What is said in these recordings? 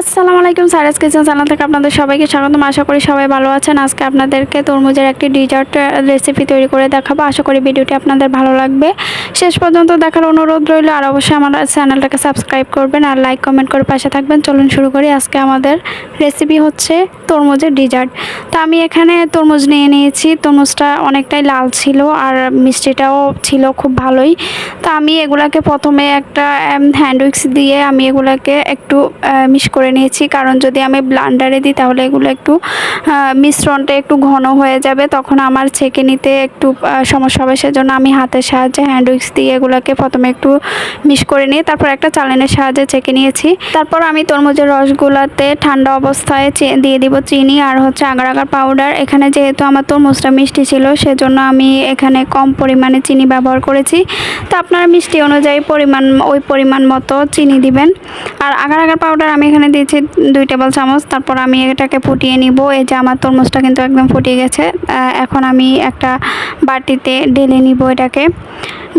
আসসালামু আলাইকুম Swaraj kitchen channel থেকে আপনাদের সবাইকে স্বাগতম। আশা করি সবাই ভালো আছেন। আজকে আপনাদেরকে তরমুজের একটি ডিজার্ট রেসিপি তৈরি করে দেখাবো। আশা করি ভিডিওটি আপনাদের ভালো লাগবে। শেষ পর্যন্ত দেখার অনুরোধ রইল, আর অবশ্যই আমার চ্যানেলটাকে সাবস্ক্রাইব করবেন আর লাইক কমেন্ট করে পাশে থাকবেন। চলুন শুরু করি। আজকে আমাদের রেসিপি হচ্ছে তরমুজের ডিজার্ট তো আমি এখানে তরমুজ নিয়ে নিয়েছি। তরমুজটা অনেকটাই লাল ছিল আর মিষ্টিটাও ছিল খুব ভালোই। তো আমি এগুলাকে প্রথমে একটা হ্যান্ড উইক্স দিয়ে আমি এগুলাকে একটু মিক্স করে নিয়েছি। কারণ যদি আমি ব্লান্ডারে দিই, তাহলে এগুলো একটু মিশ্রণটা একটু ঘন হয়ে যাবে। তখন আমার ছেঁকে নিতে একটু সমস্যা হবে। সেজন্য আমি হাতের সাহায্যে হ্যান্ড উইক্স দিয়ে এগুলোকে প্রথমে একটু মিক্স করে নিয়ে, তারপর একটা চালানের সাহায্যে ছেঁকে নিয়েছি। তারপর আমি তরমুজের রসগুলোতে ঠান্ডা অবস্থায় দিয়ে দিব চিনি আর হচ্ছে আগার আগার পাউডার এখানে যেহেতু আমার তরমুজটা মিষ্টি ছিল, সেজন্য আমি এখানে কম পরিমাণে চিনি ব্যবহার করেছি। তো আপনারা মিষ্টি অনুযায়ী পরিমাণ, ওই পরিমাণ মতো চিনি দিবেন। আর আগার আগার পাউডার আমি এখানে দিয়েছি দুই টেবিল চামচ, তারপর আমি এটাকে ফুটিয়ে নিব। এই যে আমার তরমুজটা কিন্তু একদম ফুটিয়ে গেছে। এখন আমি একটা বাটিতে ঢেলে নিব এটাকে।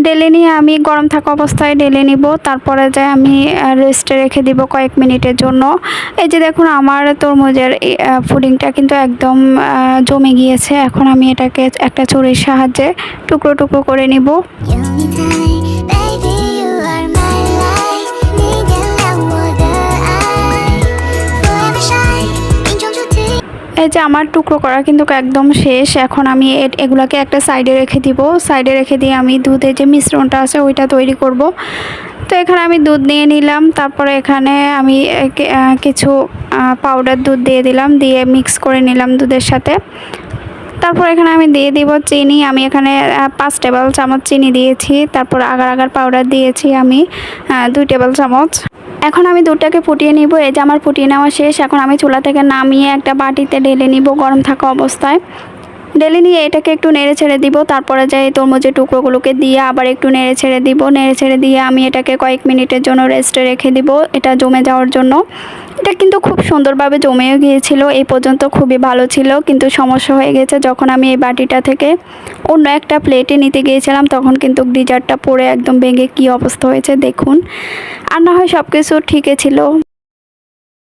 ঢেলে নিয়ে আমি গরম থাকা অবস্থায় ঢেলে নিব। তারপরে যে আমি রেস্টে রেখে দিব কয়েক মিনিটের জন্য। এই যে দেখুন, আমার তরমুজের ফুডিংটা কিন্তু একদম জমে গিয়েছে। এখন আমি এটাকে একটা চুরির সাহায্যে টুকরো টুকরো করে নিব। এই যে আমার টুকরো করা কিন্তু একদম শেষ। এখন আমি এগুলাকে একটা সাইডে রেখে দিব। সাইডে রেখে দিয়ে আমি দুধের যে মিশ্রণটা আছে, ওইটা তৈরি করব। তো এখানে আমি দুধ নিয়ে নিলাম। তারপরে এখানে আমি কিছু পাউডার দুধ দিয়ে দিলাম। দিয়ে মিক্স করে নিলাম দুধের সাথে। তারপর এখানে আমি দিয়ে দিব চিনি। আমি এখানে পাঁচ টেবিল চামচ চিনি দিয়েছি। তারপর আগার আগার পাউডার দিয়েছি আমি দুই টেবিল চামচ। এখন আমি দুধটাকে ফুটিয়ে নিব, এই যে আমার ফুটিয়ে নেওয়া শেষ। এখন আমি চুলা থেকে নামিয়ে একটা বাটিতে ঢেলে নিব গরম থাকা অবস্থায়। ঢেলে নিয়ে এটাকে একটু নেড়ে ছেড়ে দিব, তারপরে যাই তরমুজের টুকরোগুলোকে দিয়ে আবার একটু নেড়ে ছেড়ে দিব, নেড়ে ছেড়ে দিয়ে আমি এটাকে কয়েক মিনিটের জন্য রেস্টে রেখে দিব, এটা জমে যাওয়ার জন্য। এটা কিন্তু খুব সুন্দরভাবে জমেও গিয়েছিল, এই পর্যন্ত খুবই ভালো ছিল, কিন্তু সমস্যা হয়ে গেছে, যখন আমি এই বাটিটা থেকে অন্য একটা প্লেটে নিতে গিয়েছিলাম, তখন কিন্তু ডিজারটা পড়ে একদম ভেঙে কী অবস্থা হয়েছে দেখুন। আর না হয় সব কিছু ঠিকই ছিল।